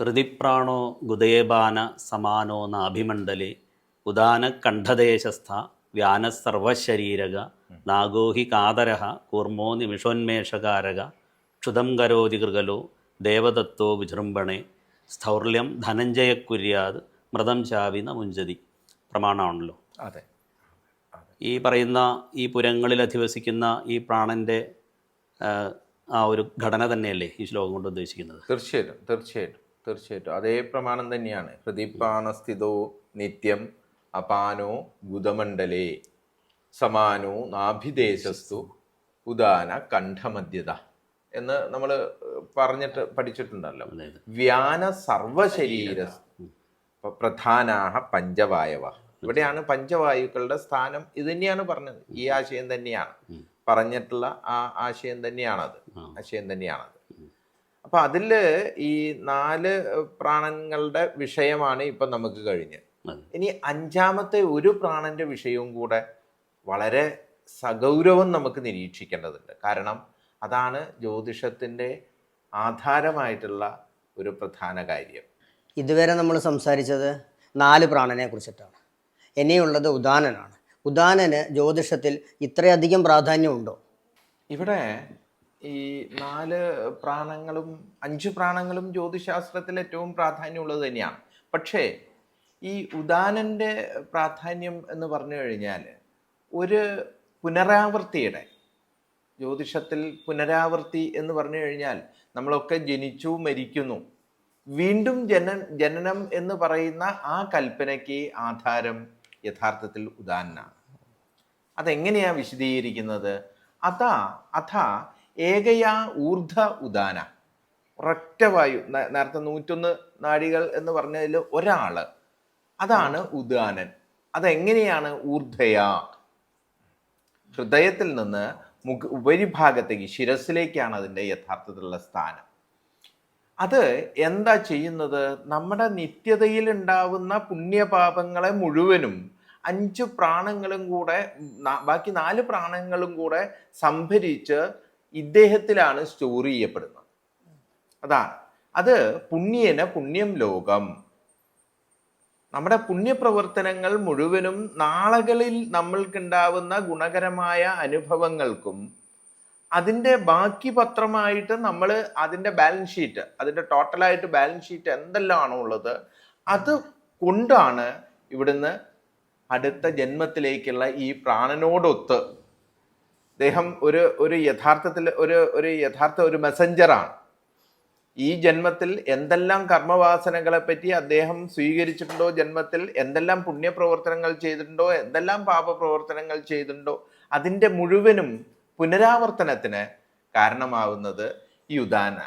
ഹൃദിപ്രാണോ ഗുദയബാന സമാനോ നാഭിമണ്ഡലെ ഉദാന കണ്ഠദേശസ്ഥ വ്യാനസർവശരീരക നാഗോഹി കാതരഹ കൂർമോ നിമിഷോന്മേഷകാരക ക്ഷുതം കരോതി കൃകലോ ദേവദത്തോ വിജൃംഭണേ സ്ഥൗർല്യം ധനഞ്ജയക്കുര്യാത് മൃതം ചാവി മുഞ്ചതി പ്രമാണമാണല്ലോ. അതെ. ഈ പറയുന്ന ഈ പുരങ്ങളിൽ അധിവസിക്കുന്ന ഈ പ്രാണന്റെ ആ ഒരു ഘടന തന്നെയല്ലേ ഈ ശ്ലോകം കൊണ്ട് ഉദ്ദേശിക്കുന്നത്? തീർച്ചയായിട്ടും തീർച്ചയായിട്ടും. തീർച്ചയായിട്ടും. അതേ പ്രമാണം തന്നെയാണ്. ഹൃദിപ്പാണസ്ഥിതോ നിത്യം അപാനോ ഗുദമണ്ഡലേ സമാനോ നാഭിദേശസ്തു ഉദാന കണ്ഠമധ്യത എന്ന് നമ്മൾ പറഞ്ഞിട്ട് പഠിച്ചിട്ടുണ്ടല്ലോ. വ്യാന സർവശരീര പ്രധാനാഹ പഞ്ചവായവ. ഇവിടെയാണ് പഞ്ചവായുക്കളുടെ സ്ഥാനം ഇത് തന്നെയാണ് പറഞ്ഞത്. ഈ ആശയം തന്നെയാണ്. പറഞ്ഞിട്ടുള്ള ആ ആശയം തന്നെയാണത്. ആശയം തന്നെയാണത്. അപ്പൊ അതിൽ ഈ നാല് പ്രാണങ്ങളുടെ വിഷയമാണ് ഇപ്പൊ നമുക്ക് കഴിഞ്ഞ് ഇനി അഞ്ചാമത്തെ ഒരു പ്രാണന്റെ വിഷയവും കൂടെ വളരെ സഗൗരവം നമുക്ക് നിരീക്ഷിക്കേണ്ടതുണ്ട്. കാരണം അതാണ് ജ്യോതിഷത്തിന്റെ ആധാരമായിട്ടുള്ള ഒരു പ്രധാന കാര്യം. ഇതുവരെ നമ്മൾ സംസാരിച്ചത് നാല് പ്രാണനെ കുറിച്ചിട്ടാണ്. ഇനിയുള്ളത് ഉദാനനാണ് ഉദാനന് ജ്യോതിഷത്തിൽ ഇത്രയധികം പ്രാധാന്യമുണ്ടോ? ഇവിടെ ഈ നാല് പ്രാണങ്ങളും അഞ്ച് പ്രാണങ്ങളും ജ്യോതിശാസ്ത്രത്തിൽ ഏറ്റവും പ്രാധാന്യമുള്ളത് തന്നെയാണ്. പക്ഷേ ഈ ഉദാനന്റെ പ്രാധാന്യം എന്ന് പറഞ്ഞു കഴിഞ്ഞാൽ ഒരു പുനരാവൃത്തിയുടെ ജ്യോതിഷത്തിൽ പുനരാവൃത്തി എന്ന് പറഞ്ഞു കഴിഞ്ഞാൽ നമ്മളൊക്കെ ജനിച്ചു മരിക്കുന്നു. വീണ്ടും ജന ജനനം എന്ന് പറയുന്ന ആ കൽപ്പനയ്ക്ക് ആധാരം യഥാർത്ഥത്തിൽ ഉദാനാണ് അതെങ്ങനെയാണ് വിശദീകരിക്കുന്നത്? അതാ അഥ ഏകയാ ഊർധ ഉദാന. ഒരൊറ്റ വായു നേരത്തെ നൂറ്റൊന്ന് നാഴികൾ എന്ന് പറഞ്ഞതിൽ ഒരാൾ അതാണ് ഉദാനൻ. അതെങ്ങനെയാണ് ഊർധയാ? ഹൃദയത്തിൽ നിന്ന് മുഖ ഉപരിഭാഗത്തേക്ക് ശിരസിലേക്കാണ് അതിന്റെ യഥാർത്ഥത്തിലുള്ള സ്ഥാനം. അത് എന്താ ചെയ്യുന്നത്? നമ്മുടെ നിത്യതയിൽ ഉണ്ടാവുന്ന പുണ്യപാപങ്ങളെ മുഴുവനും അഞ്ച് പ്രാണങ്ങളും കൂടെ ബാക്കി നാല് പ്രാണങ്ങളും കൂടെ സംഭരിച്ച് ഇദ്ദേഹത്തിലാണ് സ്റ്റോർ ചെയ്യപ്പെടുന്നത്. അതാണ്. അത് പുണ്യന പുണ്യം ലോകം. നമ്മുടെ പുണ്യപ്രവർത്തനങ്ങൾ മുഴുവനും നാളകളിൽ നമ്മൾക്കുണ്ടാവുന്ന ഗുണകരമായ അനുഭവങ്ങൾക്കും അതിന്റെ ബാക്കി പത്രമായിട്ട് നമ്മൾ അതിന്റെ ബാലൻസ് ഷീറ്റ് അതിന്റെ ടോട്ടലായിട്ട് ബാലൻസ് ഷീറ്റ് എന്തെല്ലാമാണോ ഉള്ളത് അത് കൊണ്ടാണ് ഇവിടുന്ന് അടുത്ത ജന്മത്തിലേക്കുള്ള ഈ പ്രാണനോടൊത്ത് അദ്ദേഹം ഒരു ഒരു യഥാർത്ഥത്തിൽ ഒരു ഒരു യഥാർത്ഥ ഒരു മെസ്സഞ്ചറാണ് ഈ ജന്മത്തിൽ എന്തെല്ലാം കർമ്മവാസനകളെ പറ്റി അദ്ദേഹം സ്വീകരിച്ചിട്ടുണ്ടോ? ജന്മത്തിൽ എന്തെല്ലാം പുണ്യപ്രവർത്തനങ്ങൾ ചെയ്തിട്ടുണ്ടോ? എന്തെല്ലാം പാപപ്രവർത്തനങ്ങൾ ചെയ്തിട്ടുണ്ടോ? അതിന്റെ മുഴുവനും പുനരാവർത്തനത്തിന് കാരണമാവുന്നത് ഈ ഉദാന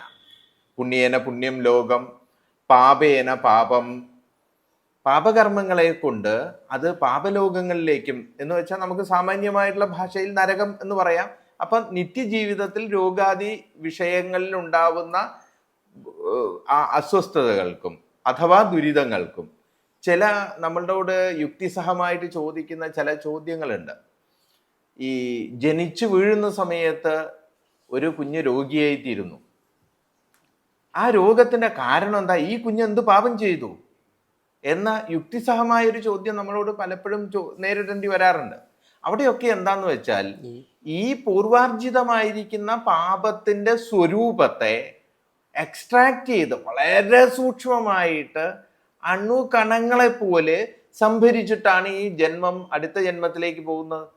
പുണ്യേന പുണ്യം ലോകം പാപേന പാപം പാപകർമ്മങ്ങളെ കൊണ്ട് അത് പാപലോകങ്ങളിലേക്കും എന്ന് വെച്ചാൽ നമുക്ക് സാമാന്യമായിട്ടുള്ള ഭാഷയിൽ നരകം എന്ന് പറയാം. അപ്പം നിത്യജീവിതത്തിൽ രോഗാദി വിഷയങ്ങളിൽ ഉണ്ടാവുന്ന അസ്വസ്ഥതകൾക്കും അഥവാ ദുരിതങ്ങൾക്കും ചില നമ്മളോട് യുക്തിസഹമായിട്ട് ചോദിക്കുന്ന ചില ചോദ്യങ്ങളുണ്ട്. ഈ ജനിച്ചു വീഴുന്ന സമയത്ത് ഒരു കുഞ്ഞ് രോഗിയായിത്തീരുന്നു. ആ രോഗത്തിന്റെ കാരണം എന്താ? ഈ കുഞ്ഞ് എന്ത് പാപം ചെയ്തു? എന്ന യുക്തിസഹമായ ഒരു ചോദ്യം നമ്മളോട് പലപ്പോഴും നേരിടേണ്ടി വരാറുണ്ട്. അവിടെയൊക്കെ എന്താന്ന് വെച്ചാൽ ഈ പൂർവാർജിതമായിരിക്കുന്ന പാപത്തിന്റെ സ്വരൂപത്തെ എക്സ്ട്രാക്ട് ചെയ്ത് വളരെ സൂക്ഷ്മമായിട്ട് അണുകണങ്ങളെ പോലെ സംഭരിച്ചിട്ടാണ് ഈ ജന്മം അടുത്ത ജന്മത്തിലേക്ക് പോകുന്നത്.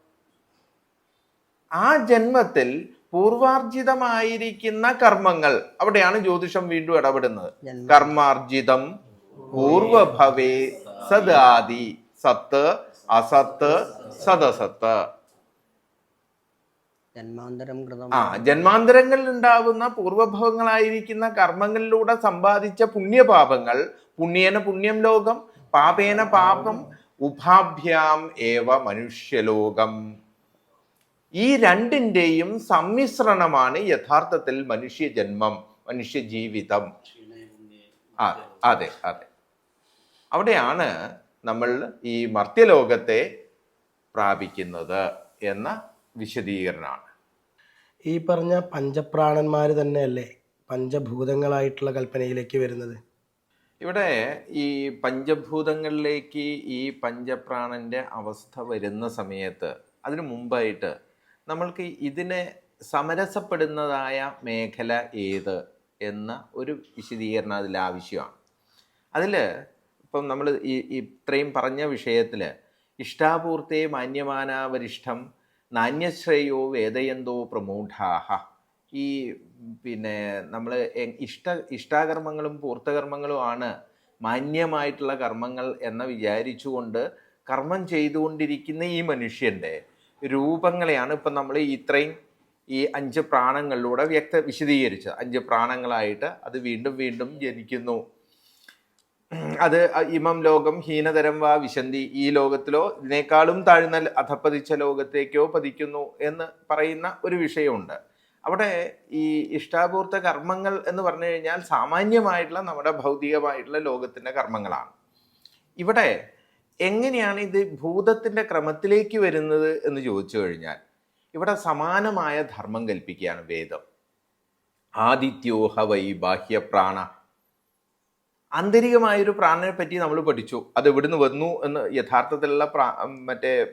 ആ ജന്മത്തിൽ പൂർവാർജിതമായിരിക്കുന്ന കർമ്മങ്ങൾ അവിടെയാണ് ജ്യോതിഷം വീണ്ടും ഇടപെടുന്നത്. കർമാർജിതം പൂർവഭവേ സദാദി സത്ത് അസത്ത് സദസത്ത്. ആ ജന്മാന്തരങ്ങളിൽ ഉണ്ടാവുന്ന പൂർവഭവങ്ങളായിരിക്കുന്ന കർമ്മങ്ങളിലൂടെ സമ്പാദിച്ച പുണ്യപാപങ്ങൾ പുണ്യേന പുണ്യം ലോകം പാപേന പാപം ഉപാഭ്യാം ഏവ മനുഷ്യലോകം. ഈ രണ്ടിന്റെയും സമ്മിശ്രണമാണ് യഥാർത്ഥത്തിൽ മനുഷ്യജന്മം മനുഷ്യജീവിതം. ആ അതെ അതെ. അവിടെയാണ് നമ്മൾ ഈ മർത്യലോകത്തെ പ്രാപിക്കുന്നത് എന്ന വിശദീകരണമാണ്. ഈ പറഞ്ഞ പഞ്ചപ്രാണന്മാർ തന്നെയല്ലേ പഞ്ചഭൂതങ്ങളായിട്ടുള്ള കൽപ്പനയിലേക്ക് വരുന്നത്? ഇവിടെ ഈ പഞ്ചഭൂതങ്ങളിലേക്ക് ഈ പഞ്ചപ്രാണന്റെ അവസ്ഥ വരുന്ന സമയത്ത് അതിനു മുമ്പായിട്ട് നമ്മൾക്ക് ഇതിനെ സമരസപ്പെടുന്നതായ മേഖല ഏത്? എന്ന ഒരു വിശദീകരണം അതിൽ ആവശ്യമാണ്. അതിൽ ഇപ്പം നമ്മൾ ഈ ഇത്രയും പറഞ്ഞ വിഷയത്തിൽ ഇഷ്ടാപൂർത്തേ മാന്യമാനാവരിഷ്ടം നാന്യശ്രേയോ വേദയന്തോ പ്രമൂഢാഹ. ഈ പിന്നെ നമ്മൾ ഇഷ്ട ഇഷ്ടാകർമ്മങ്ങളും പൂർത്തകർമ്മങ്ങളുമാണ് മാന്യമായിട്ടുള്ള കർമ്മങ്ങൾ എന്ന് വിചാരിച്ചുകൊണ്ട് കർമ്മം ചെയ്തുകൊണ്ടിരിക്കുന്ന ഈ മനുഷ്യന്റെ രൂപങ്ങളെയാണ് ഇപ്പം നമ്മൾ ഇത്രയും ഈ അഞ്ച് പ്രാണങ്ങളിലൂടെ വ്യക്ത വിശദീകരിച്ചത്. അഞ്ച് പ്രാണങ്ങളായിട്ട് അത് വീണ്ടും വീണ്ടും ജനിക്കുന്നു. അത് ഇമം ലോകം ഹീനതരം വാ വിശന്തി ഈ ലോകത്തിലോ ഇതിനേക്കാളും താഴ്ന്ന അധപ്പതിച്ച ലോകത്തേക്കോ പതിക്കുന്നു എന്ന് പറയുന്ന ഒരു വിഷയമുണ്ട്. അവിടെ ഈ ഇഷ്ടാപൂർത്ത കർമ്മങ്ങൾ എന്ന് പറഞ്ഞു കഴിഞ്ഞാൽ സാമാന്യമായിട്ടുള്ള നമ്മുടെ ഭൗതികമായിട്ടുള്ള ലോകത്തിന്റെ കർമ്മങ്ങളാണ്. ഇവിടെ എങ്ങനെയാണ് ഇത് ഭൂതത്തിന്റെ ക്രമത്തിലേക്ക് വരുന്നത് എന്ന് ചോദിച്ചു കഴിഞ്ഞാൽ ഇവിടെ സമാനമായ ധർമ്മം കൽപ്പിക്കുകയാണ് വേദം. ആദിത്യോഹ വൈ ബാഹ്യപ്രാണ. ആന്തരികമായൊരു പ്രാണനെ പറ്റി നമ്മൾ പഠിച്ചു. അത് എവിടുന്ന് വന്നു എന്ന് യഥാർത്ഥത്തിലുള്ള പ്രാ മറ്റേ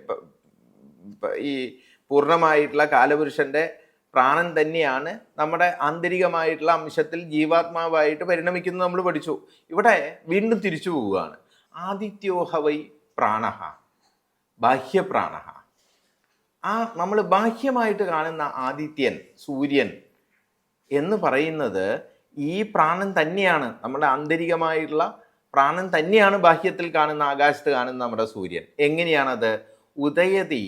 ഈ പൂർണമായിട്ടുള്ള കാലപുരുഷന്റെ പ്രാണൻ തന്നെയാണ് നമ്മുടെ ആന്തരികമായിട്ടുള്ള അംശത്തിൽ ജീവാത്മാവായിട്ട് പരിണമിക്കുന്നത് നമ്മൾ പഠിച്ചു. ഇവിടെ വീണ്ടും തിരിച്ചു പോവുകയാണ്. ആദിത്യോഹ വൈ പ്രാണഹ ബാഹ്യപ്രാണഹ. ആ നമ്മൾ ബാഹ്യമായിട്ട് കാണുന്ന ആദിത്യൻ സൂര്യൻ എന്ന് പറയുന്നത് ഈ പ്രാണൻ തന്നെയാണ്. നമ്മുടെ ആന്തരികമായിട്ടുള്ള പ്രാണൻ തന്നെയാണ് ബാഹ്യത്തിൽ കാണുന്ന ആകാശത്ത് കാണുന്ന നമ്മുടെ സൂര്യൻ. എങ്ങനെയാണത്? ഉദയതി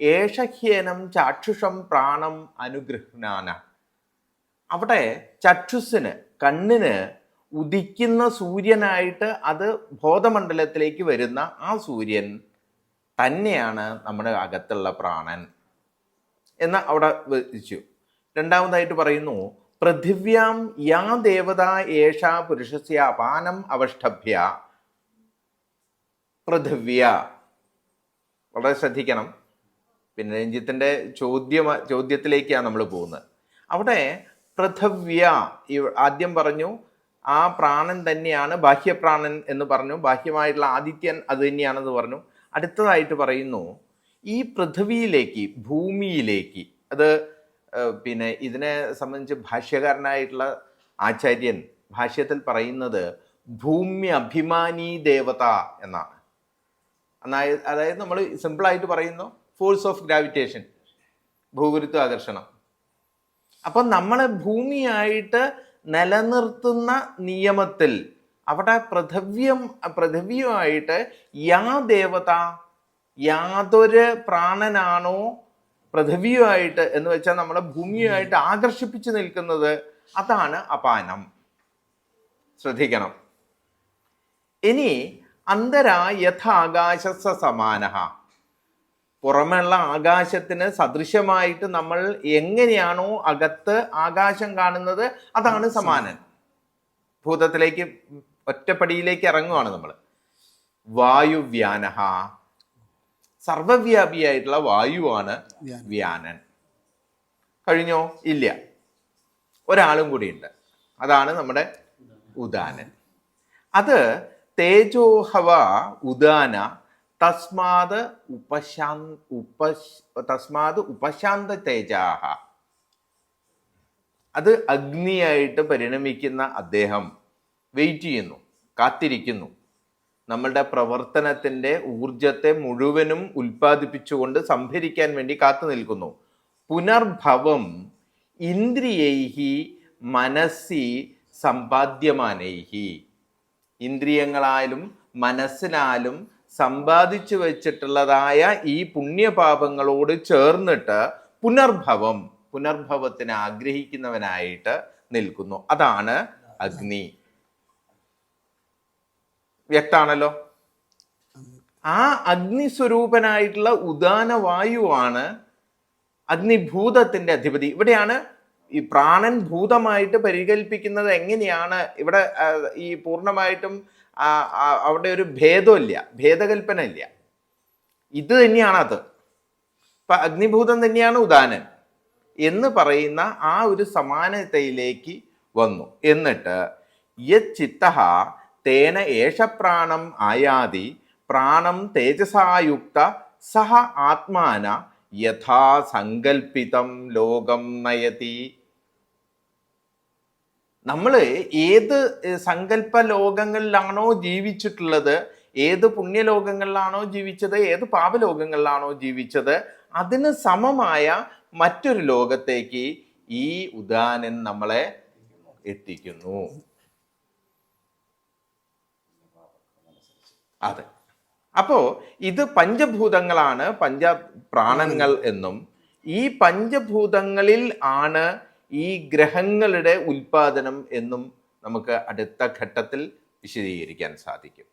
ഏഷഹ്യനം ചാക്ഷുഷം പ്രാണം അനുഗ്രഹ്നാന അവിടെ ചക്ഷുസിന് കണ്ണിന് ഉദിക്കുന്ന സൂര്യനായിട്ട് അത് ബോധമണ്ഡലത്തിലേക്ക് വരുന്ന ആ സൂര്യൻ തന്നെയാണ് നമ്മുടെ അകത്തുള്ള പ്രാണൻ എന്ന് അവിടെ വെച്ചു രണ്ടാമതായിട്ട് പറയുന്നു പൃഥിവ്യാം യാ ദേവത ഏഷ പുരുഷസ്യ അപാനം അവഷ്ടഭ്യ പൃഥിവ്യ. വളരെ ശ്രദ്ധിക്കണം. പിന്നെ രഞ്ജിത്തിന്റെ ചോദ്യ ചോദ്യത്തിലേക്കാണ് നമ്മൾ പോകുന്നത്. അവിടെ പൃഥവ്യ ആദ്യം പറഞ്ഞു ആ പ്രാണൻ തന്നെയാണ് ബാഹ്യപ്രാണൻ എന്ന് പറഞ്ഞു. ബാഹ്യമായിട്ടുള്ള ആദിത്യൻ അത് തന്നെയാണെന്ന് പറഞ്ഞു. അടുത്തതായിട്ട് പറയുന്നു ഈ പൃഥ്വിയിലേക്ക് ഭൂമിയിലേക്ക് അത് പിന്നെ ഇതിനെ സംബന്ധിച്ച് ഭാഷ്യകാരനായിട്ടുള്ള ആചാര്യൻ ഭാഷ്യത്തിൽ പറയുന്നത് ഭൂമി അഭിമാനി ദേവത എന്നാണ്. അതായത് അതായത് നമ്മൾ സിമ്പിളായിട്ട് പറയുന്നു ഫോഴ്സ് ഓഫ് ഗ്രാവിറ്റേഷൻ ഭൂഗുരുത്വ ആകർഷണം. അപ്പം നമ്മളെ ഭൂമിയായിട്ട് നിലനിർത്തുന്ന നിയമത്തിൽ അവിടെ പ്രഥവ്യം പ്രഥവ്യമായിട്ട് യാ ദേവത യാതൊരു പ്രാണനാണോ പൃഥവ്യമായിട്ട് എന്ന് വെച്ചാൽ നമ്മളെ ഭൂമിയുമായിട്ട് ആകർഷിപ്പിച്ചു നിൽക്കുന്നത് അതാണ് അപാനം. ശ്രദ്ധിക്കണം. ഇനി അന്തര യഥാകാശ സമാന പുറമെയുള്ള ആകാശത്തിന് സദൃശമായിട്ട് നമ്മൾ എങ്ങനെയാണോ അകത്ത് ആകാശം കാണുന്നത് അതാണ് സമാനൻ. ഭൂതത്തിലേക്ക് ഒറ്റപ്പടിയിലേക്ക് ഇറങ്ങുവാണ് നമ്മൾ വായുവ്യാനഹ. സർവവ്യാപിയായിട്ടുള്ള വായുവാണ് വ്യാനൻ. കഴിഞ്ഞോ? ഇല്ല. ഒരാളും കൂടിയുണ്ട്. അതാണ് നമ്മുടെ ഉദാനൻ. അത് തേജോഹവ ഉദാന തസ്മാത് ഉപശാൻ ഉപ തസ്മാത് ഉപശാന്ത തേജാഹ. അത് അഗ്നിയായിട്ട് പരിണമിക്കുന്ന അദ്ദേഹം വെയിറ്റ് ചെയ്യുന്നു. കാത്തിരിക്കുന്നു. നമ്മളുടെ പ്രവർത്തനത്തിന്റെ ഊർജത്തെ മുഴുവനും ഉൽപ്പാദിപ്പിച്ചുകൊണ്ട് സംഭരിക്കാൻ വേണ്ടി കാത്തു നിൽക്കുന്നു. പുനർഭവം ഇന്ദ്രിയൈഹി മനസ്സി സമ്പാദ്യമാനൈഹി. ഇന്ദ്രിയങ്ങളാലും മനസ്സിനാലും സമ്പാദിച്ചു വെച്ചിട്ടുള്ളതായ ഈ പുണ്യപാപങ്ങളോട് ചേർന്നിട്ട് പുനർഭവം പുനർഭവത്തിന് ആഗ്രഹിക്കുന്നവനായിട്ട് നിൽക്കുന്നു. അതാണ് അഗ്നി. വ്യക്താണല്ലോ. ആ അഗ്നിസ്വരൂപനായിട്ടുള്ള ഉദാന വായുവാണ് അഗ്നിഭൂതത്തിന്റെ അധിപതി. ഇവിടെയാണ് ഈ പ്രാണൻ ഭൂതമായിട്ട് പരികൽപ്പിക്കുന്നത് എങ്ങനെയാണ്? ഇവിടെ ഈ പൂർണമായിട്ടും അവിടെ ഒരു ഭേദമില്ല ഭേദകൽപ്പന ഇല്ല ഇത് തന്നെയാണ് അത്. ഇപ്പൊ അഗ്നിഭൂതം തന്നെയാണ് ഉദാനൻ എന്ന് പറയുന്ന ആ ഒരു സമാനതയിലേക്ക് വന്നു. എന്നിട്ട് യത് ചിത്ത തേന ഏഷ പ്രാണം ആയാതി പ്രാണം തേജസായുക്ത സഹ ആത്മാന യഥാ സങ്കൽപ്പിതം ലോകം നയതി. നമ്മൾ ഏത് സങ്കല്പ ലോകങ്ങളിലാണോ ജീവിച്ചിട്ടുള്ളത് ഏത് പുണ്യലോകങ്ങളിലാണോ ജീവിച്ചത് ഏത് പാപലോകങ്ങളിലാണോ ജീവിച്ചത് അതിന് സമമായ മറ്റൊരു ലോകത്തേക്ക് ഈ ഉദാനൻ നമ്മളെ എത്തിക്കുന്നു. അതെ. അപ്പോ ഇത് പഞ്ചഭൂതങ്ങളാണ് പഞ്ച പ്രാണങ്ങൾ എന്നും. ഈ പഞ്ചഭൂതങ്ങളിൽ ആണ് ഈ ഗ്രഹങ്ങളുടെ ഉൽപാദനം എന്നും നമുക്ക് അടുത്ത ഘട്ടത്തിൽ വിശദീകരിക്കാൻ സാധിക്കും.